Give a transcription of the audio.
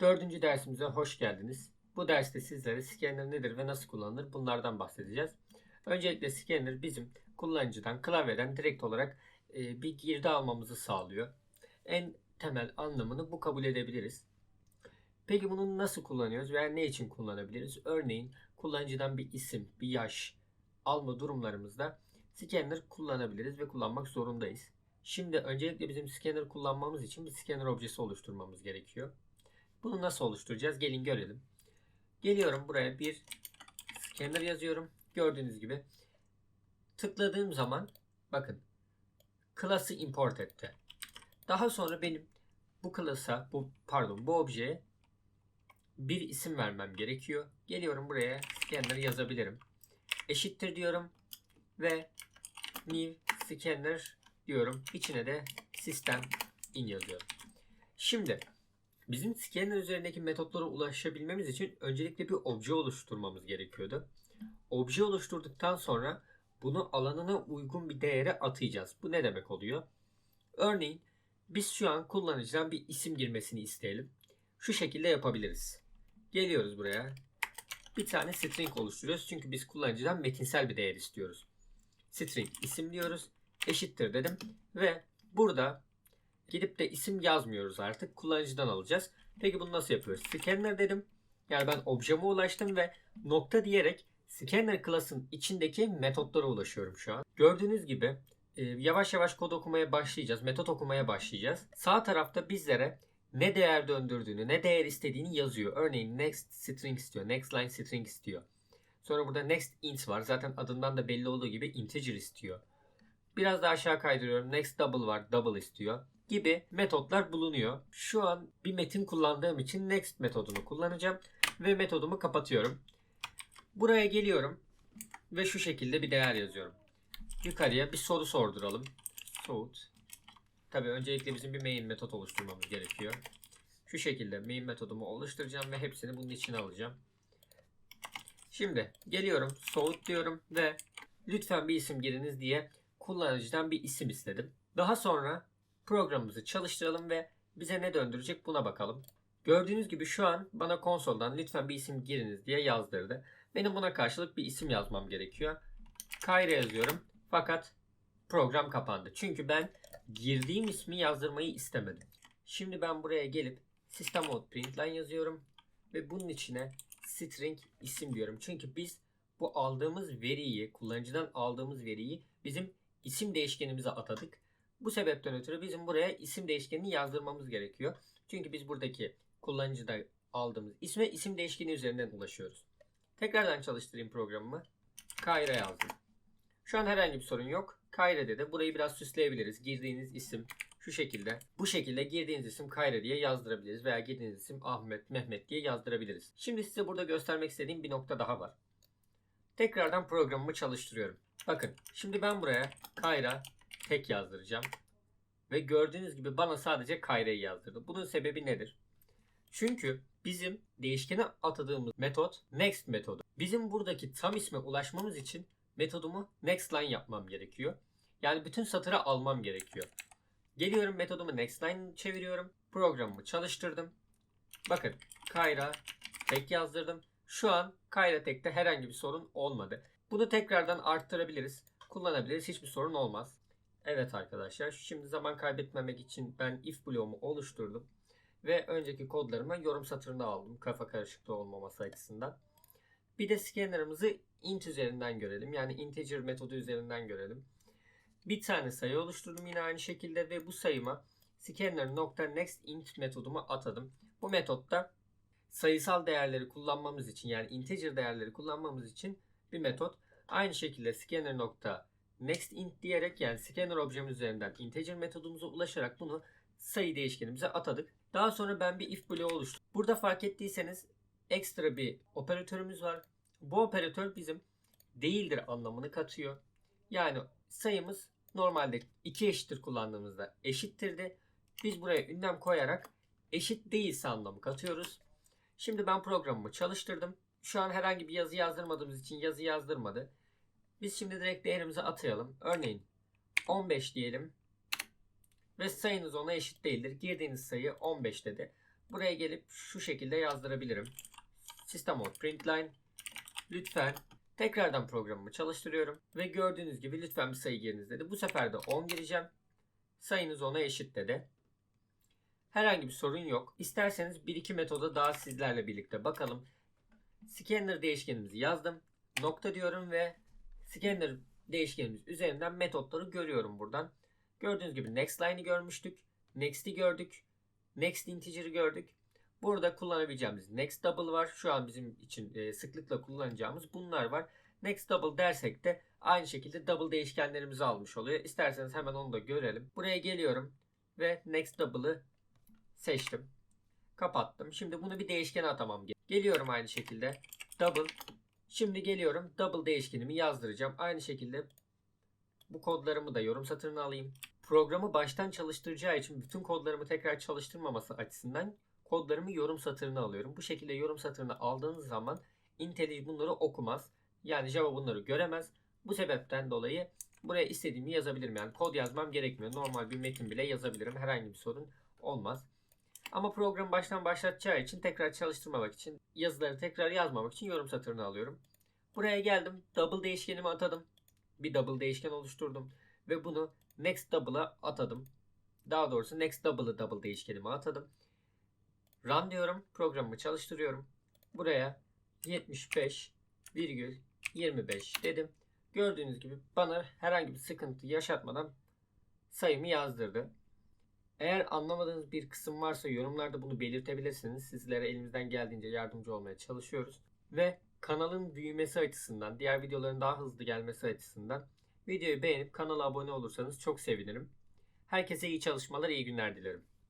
Dördüncü dersimize hoş geldiniz. Bu derste sizlere scanner nedir ve nasıl kullanılır bunlardan bahsedeceğiz. Öncelikle scanner bizim kullanıcıdan, klavyeden direkt olarak e, bir girdi almamızı sağlıyor. En temel anlamını bu kabul edebiliriz. Peki bunu nasıl kullanıyoruz veya ne için kullanabiliriz? Örneğin kullanıcıdan bir isim, bir yaş alma durumlarımızda scanner kullanabiliriz ve kullanmak zorundayız. Şimdi öncelikle bizim scanner kullanmamız için bir scanner objesi oluşturmamız gerekiyor. Bunu nasıl oluşturacağız? Gelin görelim. Geliyorum buraya bir scanner yazıyorum. Gördüğünüz gibi tıkladığım zaman bakın class'ı import etti. Daha sonra benim bu class'a bu pardon bu objeye bir isim vermem gerekiyor. Geliyorum buraya scanner yazabilirim. Eşittir diyorum ve new scanner diyorum. İçine de system in yazıyorum. Şimdi bizim scanner üzerindeki metotlara ulaşabilmemiz için öncelikle bir obje oluşturmamız gerekiyordu. Obje oluşturduktan sonra bunu alanına uygun bir değere atayacağız. Bu ne demek oluyor? Örneğin biz şu an kullanıcıdan bir isim girmesini isteyelim. Şu şekilde yapabiliriz. Geliyoruz buraya. Bir tane string oluşturuyoruz. Çünkü biz kullanıcıdan metinsel bir değer istiyoruz. String isim diyoruz. Eşittir dedim. Ve burada gidip de isim yazmıyoruz artık. Kullanıcıdan alacağız. Peki bunu nasıl yapıyoruz? Scanner dedim. Yani ben objeme ulaştım ve nokta diyerek scanner class'ın içindeki metotlara ulaşıyorum şu an. Gördüğünüz gibi e, yavaş yavaş kod okumaya başlayacağız. Metot okumaya başlayacağız. Sağ tarafta bizlere ne değer döndürdüğünü, ne değer istediğini yazıyor. Örneğin next string istiyor, next line string istiyor. Sonra burada next int var. Zaten adından da belli olduğu gibi integer istiyor. Biraz daha aşağı kaydırıyorum. Next double var, double istiyor gibi metotlar bulunuyor. Şu an bir metin kullandığım için next metodunu kullanacağım ve metodumu kapatıyorum. Buraya geliyorum ve şu şekilde bir değer yazıyorum. Yukarıya bir soru sorduralım. Soğut. Tabii öncelikle bizim bir main metot oluşturmamız gerekiyor. Şu şekilde main metodumu oluşturacağım ve hepsini bunun içine alacağım. Şimdi geliyorum soğut diyorum ve lütfen bir isim giriniz diye kullanıcıdan bir isim istedim. Daha sonra programımızı çalıştıralım ve bize ne döndürecek buna bakalım. Gördüğünüz gibi şu an bana konsoldan lütfen bir isim giriniz diye yazdırdı. Benim buna karşılık bir isim yazmam gerekiyor. Kayra yazıyorum. Fakat program kapandı. Çünkü ben girdiğim ismi yazdırmayı istemedim. Şimdi ben buraya gelip system out println yazıyorum ve bunun içine string isim diyorum. Çünkü biz bu aldığımız veriyi, kullanıcıdan aldığımız veriyi bizim isim değişkenimize atadık. Bu sebepten ötürü bizim buraya isim değişkenini yazdırmamız gerekiyor. Çünkü biz buradaki kullanıcıda aldığımız isme isim değişkeni üzerinden ulaşıyoruz. Tekrardan çalıştırayım programımı. Kayra yazdım. Şu an herhangi bir sorun yok. Kayre'de de burayı biraz süsleyebiliriz. Girdiğiniz isim şu şekilde. Bu şekilde girdiğiniz isim Kayre diye yazdırabiliriz. Veya girdiğiniz isim Ahmet, Mehmet diye yazdırabiliriz. Şimdi size burada göstermek istediğim bir nokta daha var. Tekrardan programımı çalıştırıyorum. Bakın şimdi ben buraya Kayra tek yazdıracağım. Ve gördüğünüz gibi bana sadece Kayra'yı yazdırdı. Bunun sebebi nedir? Çünkü bizim değişkene atadığımız metot next metodu. Bizim buradaki tam isme ulaşmamız için metodumu next line yapmam gerekiyor. Yani bütün satıra almam gerekiyor. Geliyorum metodumu next line çeviriyorum. Programımı çalıştırdım. Bakın Kayra tek yazdırdım. Şu an Kayra tekte herhangi bir sorun olmadı. Bunu tekrardan arttırabiliriz. Kullanabiliriz. Hiçbir sorun olmaz. Evet arkadaşlar şimdi zaman kaybetmemek için ben if bloğumu oluşturdum. Ve önceki kodlarıma yorum satırını aldım. Kafa karışıklığı olmaması açısından. Bir de scanner'ımızı int üzerinden görelim. Yani integer metodu üzerinden görelim. Bir tane sayı oluşturdum yine aynı şekilde ve bu sayıma scanner.nextInt metodumu atadım. Bu metotta sayısal değerleri kullanmamız için yani integer değerleri kullanmamız için bir metot. Aynı şekilde scanner.nextInt diyerek yani scanner objemiz üzerinden integer metodumuza ulaşarak bunu sayı değişkenimize atadık. Daha sonra ben bir if bloğu oluşturdum. Burada fark ettiyseniz ekstra bir operatörümüz var. Bu operatör bizim değildir anlamını katıyor. Yani sayımız normalde 2 eşittir kullandığımızda eşittirdi. Biz buraya ünlem koyarak eşit değilse anlamı katıyoruz. Şimdi ben programımı çalıştırdım. Şu an herhangi bir yazı yazdırmadığımız için yazı yazdırmadı. Biz şimdi direkt değerimizi atayalım. Örneğin 15 diyelim. Ve sayınız ona eşit değildir. Girdiğiniz sayı 15 dedi. buraya gelip şu şekilde yazdırabilirim. System out println lütfen tekrardan programımı çalıştırıyorum ve gördüğünüz gibi lütfen bir sayı giriniz dedi. Bu sefer de 10 gireceğim. Sayınız 10'a eşit dedi. Herhangi bir sorun yok. İsterseniz bir iki metoda daha sizlerle birlikte bakalım. Scanner değişkenimizi yazdım. Nokta diyorum ve scanner değişkenimiz üzerinden metotları görüyorum buradan. Gördüğünüz gibi next line'i görmüştük. Next'i gördük. Next integer'ı gördük. Burada kullanabileceğimiz next double var. Şu an bizim için e, sıklıkla kullanacağımız bunlar var. Next double dersek de aynı şekilde double değişkenlerimizi almış oluyor. İsterseniz hemen onu da görelim. Buraya geliyorum ve next double'ı seçtim. Kapattım. Şimdi bunu bir değişkene atamam. Geliyorum aynı şekilde. Double. Şimdi geliyorum. Double değişkenimi yazdıracağım. Aynı şekilde bu kodlarımı da yorum satırına alayım. Programı baştan çalıştıracağı için bütün kodlarımı tekrar çalıştırmaması açısından kodlarımı yorum satırına alıyorum. Bu şekilde yorum satırına aldığınız zaman IntelliJ bunları okumaz. Yani Java bunları göremez. Bu sebepten dolayı buraya istediğimi yazabilirim. Yani kod yazmam gerekmiyor. Normal bir metin bile yazabilirim. Herhangi bir sorun olmaz. Ama programı baştan başlatacağı için tekrar çalıştırmamak için yazıları tekrar yazmamak için yorum satırını alıyorum. Buraya geldim. Double değişkenimi atadım. Bir double değişken oluşturdum. Ve bunu next double'a atadım. Daha doğrusu next double'ı double değişkenime atadım. Run diyorum. Programımı çalıştırıyorum. Buraya 75,25 dedim. Gördüğünüz gibi bana herhangi bir sıkıntı yaşatmadan sayımı yazdırdı. Eğer anlamadığınız bir kısım varsa yorumlarda bunu belirtebilirsiniz. Sizlere elimizden geldiğince yardımcı olmaya çalışıyoruz. Ve kanalın büyümesi açısından, diğer videoların daha hızlı gelmesi açısından videoyu beğenip kanala abone olursanız çok sevinirim. Herkese iyi çalışmalar, iyi günler dilerim.